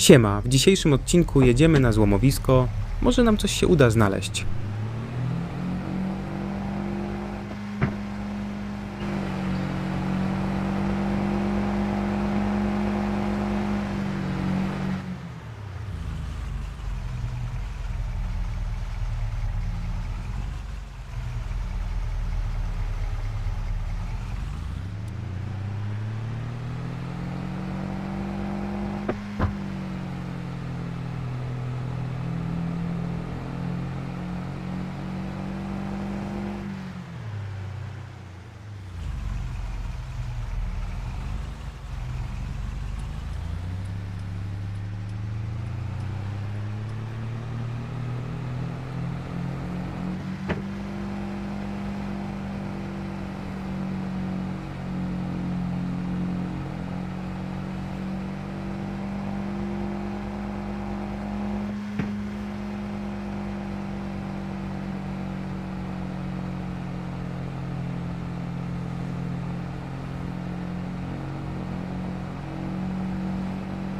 Siema, w dzisiejszym odcinku jedziemy na złomowisko. Może nam coś się uda znaleźć.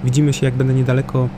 Widzimy się jak będę niedaleko.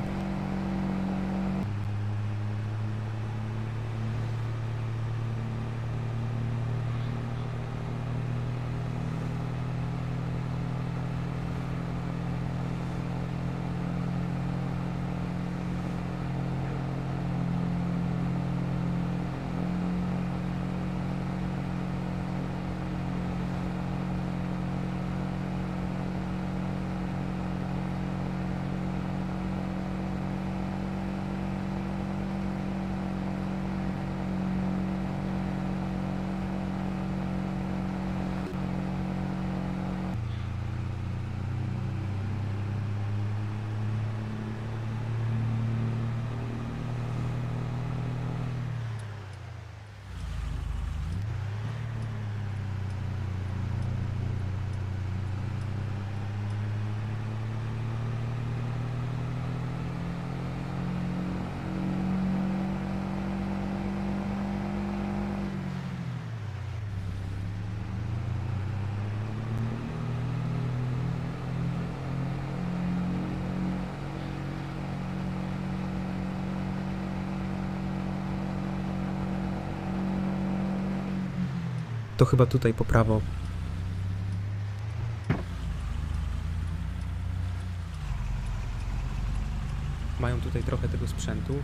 To chyba tutaj po prawo. Mają tutaj trochę tego sprzętu.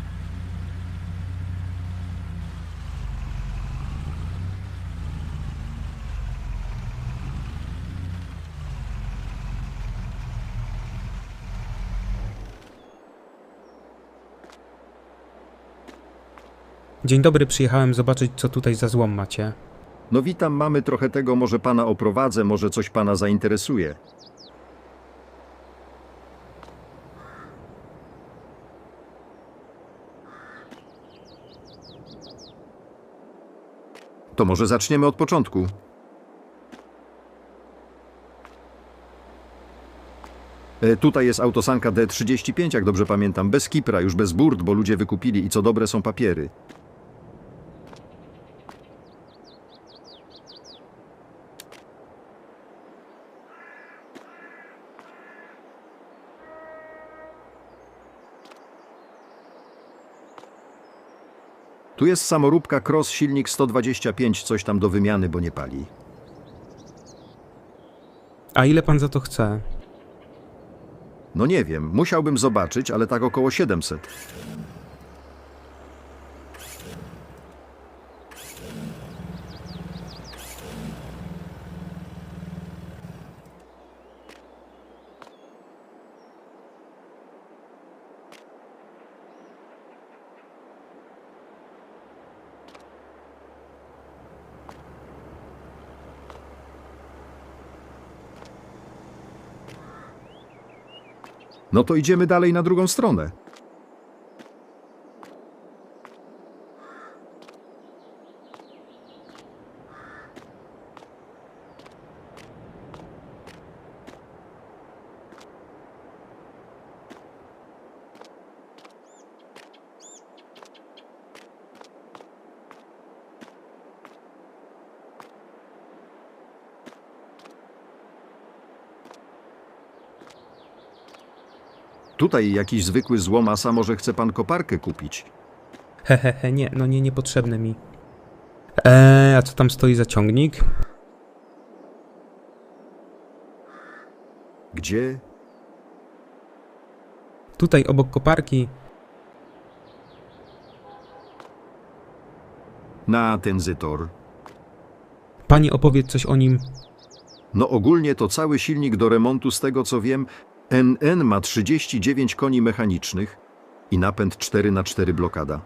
Dzień dobry, przyjechałem zobaczyć, co tutaj za złom macie. No witam, mamy trochę tego, może pana oprowadzę, może coś pana zainteresuje. To może zaczniemy od początku. E, Tutaj jest autosanka D35, jak dobrze pamiętam, bez kipra, już bez burt, bo ludzie wykupili i co dobre są papiery. Tu jest samoróbka Cross, silnik 125, coś tam do wymiany, bo nie pali. A ile pan za to chce? No nie wiem, musiałbym zobaczyć, ale tak około 700. No to idziemy dalej na drugą stronę. Tutaj jakiś zwykły złom, a może chce pan koparkę kupić? Hehehe, he, he, nie, no nie, niepotrzebne mi. Eee, a co tam stoi za ciągnik? Gdzie? Tutaj obok koparki. Na ten zytor. Pani opowiedz coś o nim. No ogólnie to cały silnik do remontu, z tego co wiem, NN ma 39 koni mechanicznych i napęd 4 na 4 blokada.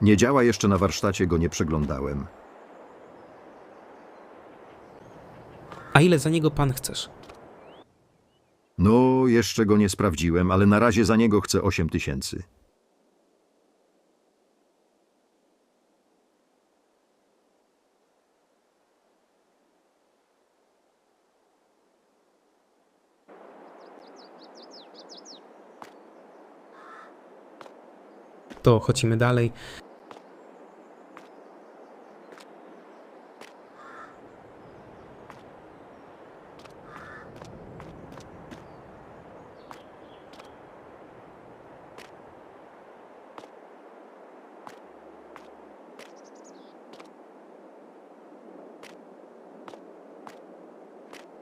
Nie działa jeszcze na warsztacie, go nie przeglądałem. A ile za niego pan chcesz? No, jeszcze go nie sprawdziłem, ale na razie za niego chcę 8 tysięcy. To chodzimy dalej.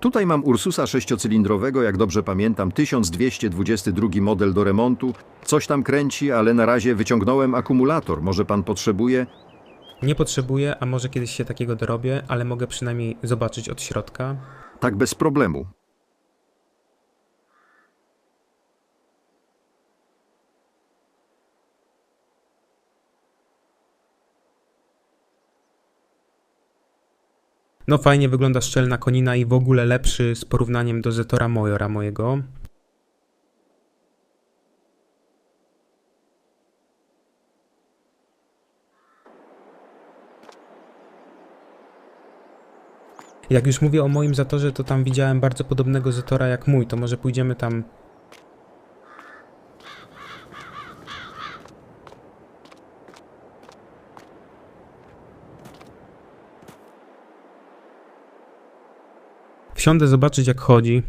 Tutaj mam Ursusa sześciocylindrowego, jak dobrze pamiętam, 1222 model do remontu. Coś tam kręci, ale na razie wyciągnąłem akumulator. Może pan potrzebuje? Nie potrzebuję, a może kiedyś się takiego dorobię, ale mogę przynajmniej zobaczyć od środka. Tak bez problemu. No fajnie wygląda szczelna konina i w ogóle lepszy z porównaniem do Zetora Mojora mojego. Jak już mówię o moim Zatorze, to tam widziałem bardzo podobnego Zetora jak mój, to może pójdziemy tam Wsiądę zobaczyć jak chodzi.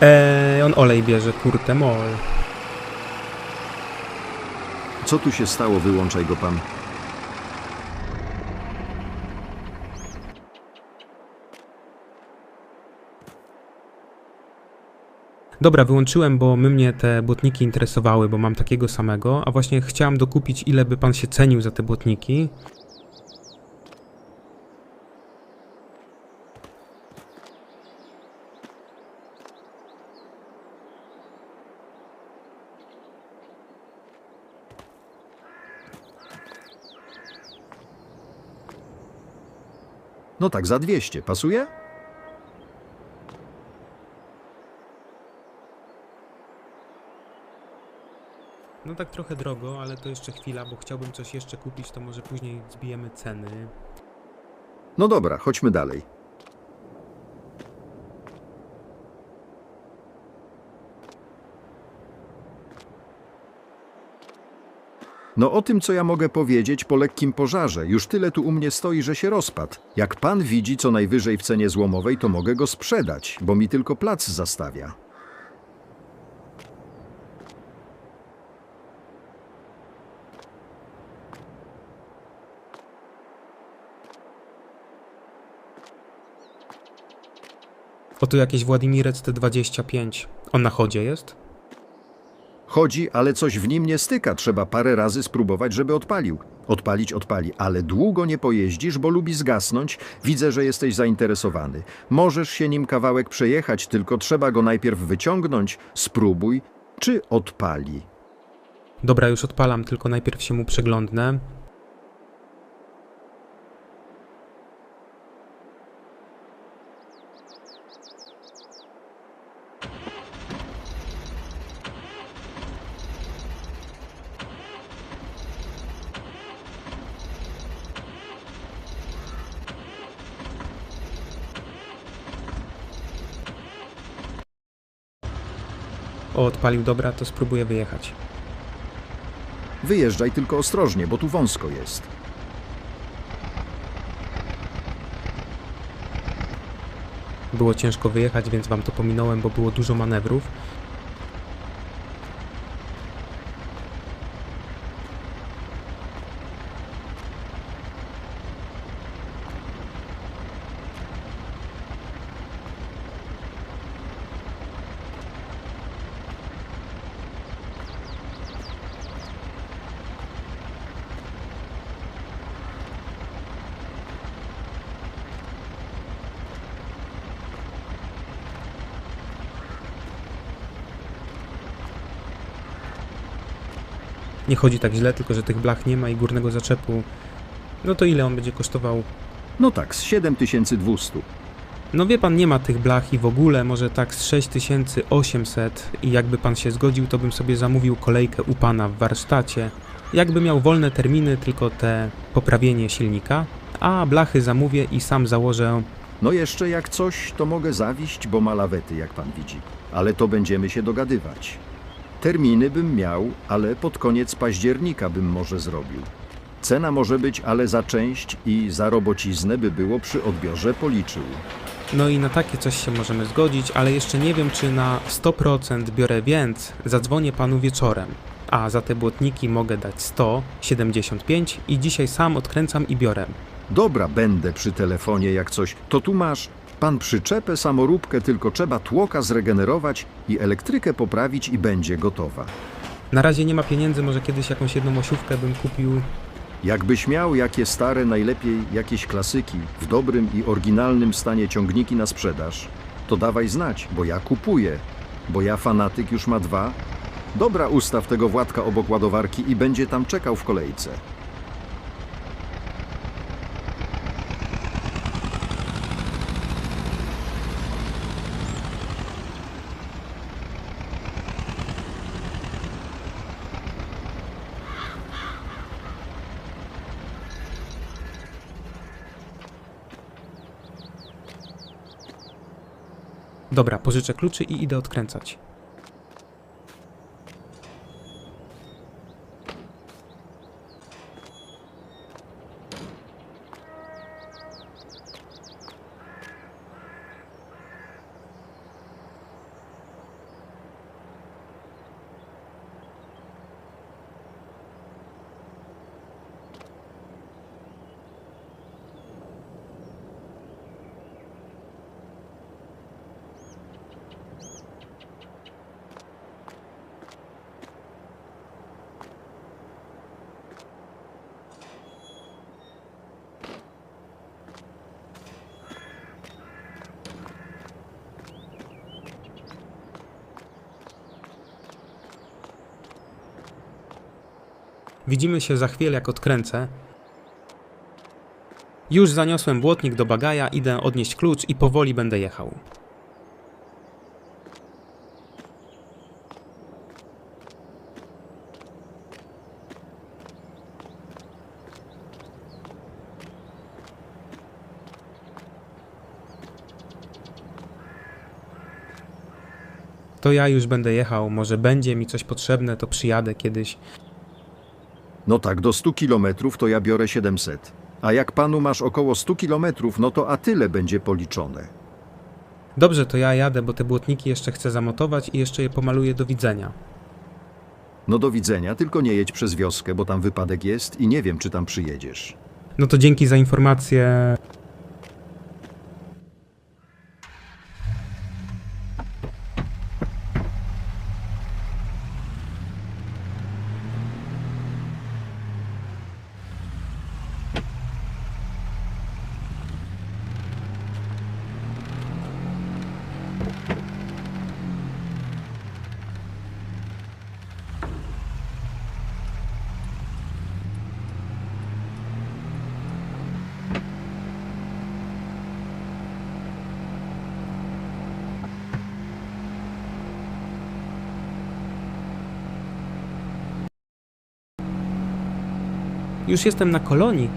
Eee, on olej bierze, kurte mol. Co tu się stało? Wyłączaj go pan. Dobra, wyłączyłem, bo my mnie te błotniki interesowały, bo mam takiego samego, a właśnie chciałem dokupić, ile by pan się cenił za te błotniki. No tak, za 200. Pasuje? No tak trochę drogo, ale to jeszcze chwila, bo chciałbym coś jeszcze kupić, to może później zbijemy ceny. No dobra, chodźmy dalej. No o tym, co ja mogę powiedzieć po lekkim pożarze. Już tyle tu u mnie stoi, że się rozpadł. Jak pan widzi co najwyżej w cenie złomowej, to mogę go sprzedać, bo mi tylko plac zastawia. Oto jakieś Władimirec T25. On na chodzie jest? Chodzi, ale coś w nim nie styka. Trzeba parę razy spróbować, żeby odpalił. Odpalić odpali, ale długo nie pojeździsz, bo lubi zgasnąć. Widzę, że jesteś zainteresowany. Możesz się nim kawałek przejechać, tylko trzeba go najpierw wyciągnąć. Spróbuj, czy odpali. Dobra, już odpalam, tylko najpierw się mu przeglądnę. O, odpalił, dobra, to spróbuję wyjechać. Wyjeżdżaj tylko ostrożnie, bo tu wąsko jest. Było ciężko wyjechać, więc wam to pominąłem, bo było dużo manewrów. Nie chodzi tak źle, tylko że tych blach nie ma i górnego zaczepu. No to ile on będzie kosztował? No tak, z 7200. No wie pan, nie ma tych blach i w ogóle może tak z 6800 i jakby pan się zgodził, to bym sobie zamówił kolejkę u pana w warsztacie. Jakby miał wolne terminy, tylko te poprawienie silnika, a blachy zamówię i sam założę. No jeszcze jak coś, to mogę zawieść, bo ma lawety, jak pan widzi. Ale to będziemy się dogadywać. Terminy bym miał, ale pod koniec października bym może zrobił. Cena może być, ale za część i za robociznę by było przy odbiorze policzył. No i na takie coś się możemy zgodzić, ale jeszcze nie wiem, czy na 100% biorę więc. Zadzwonię panu wieczorem. A za te błotniki mogę dać 100, 75 i dzisiaj sam odkręcam i biorę. Dobra, będę przy telefonie jak coś. To tu masz pan przyczepę, samoróbkę, tylko trzeba tłoka zregenerować i elektrykę poprawić i będzie gotowa. Na razie nie ma pieniędzy, może kiedyś jakąś jedną osiówkę bym kupił. Jakbyś miał jakie stare, najlepiej jakieś klasyki, w dobrym i oryginalnym stanie ciągniki na sprzedaż, to dawaj znać, bo ja kupuję, bo ja fanatyk już ma dwa. Dobra, ustaw tego Władka obok ładowarki i będzie tam czekał w kolejce. Dobra, pożyczę kluczy i idę odkręcać. Widzimy się za chwilę, jak odkręcę. Już zaniosłem błotnik do bagaja, idę odnieść klucz i powoli będę jechał. To ja już będę jechał, może będzie mi coś potrzebne, to przyjadę kiedyś. No tak, do 100 kilometrów to ja biorę 700. A jak panu masz około 100 kilometrów, no to a tyle będzie policzone. Dobrze, to ja jadę, bo te błotniki jeszcze chcę zamontować i jeszcze je pomaluję do widzenia. No do widzenia, tylko nie jedź przez wioskę, bo tam wypadek jest i nie wiem, czy tam przyjedziesz. No to dzięki za informację. Już jestem na kolonii.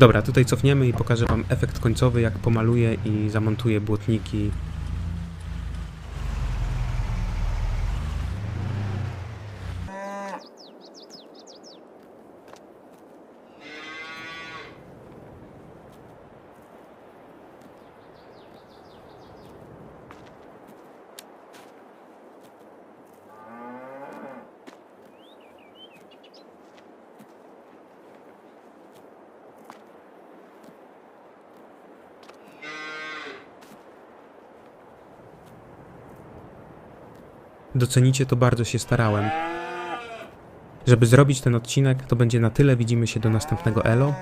Dobra, tutaj cofniemy i pokażę wam efekt końcowy, jak pomaluję i zamontuję błotniki. Docenicie to bardzo się starałem. Żeby zrobić ten odcinek, to będzie na tyle. Widzimy się do następnego Elo.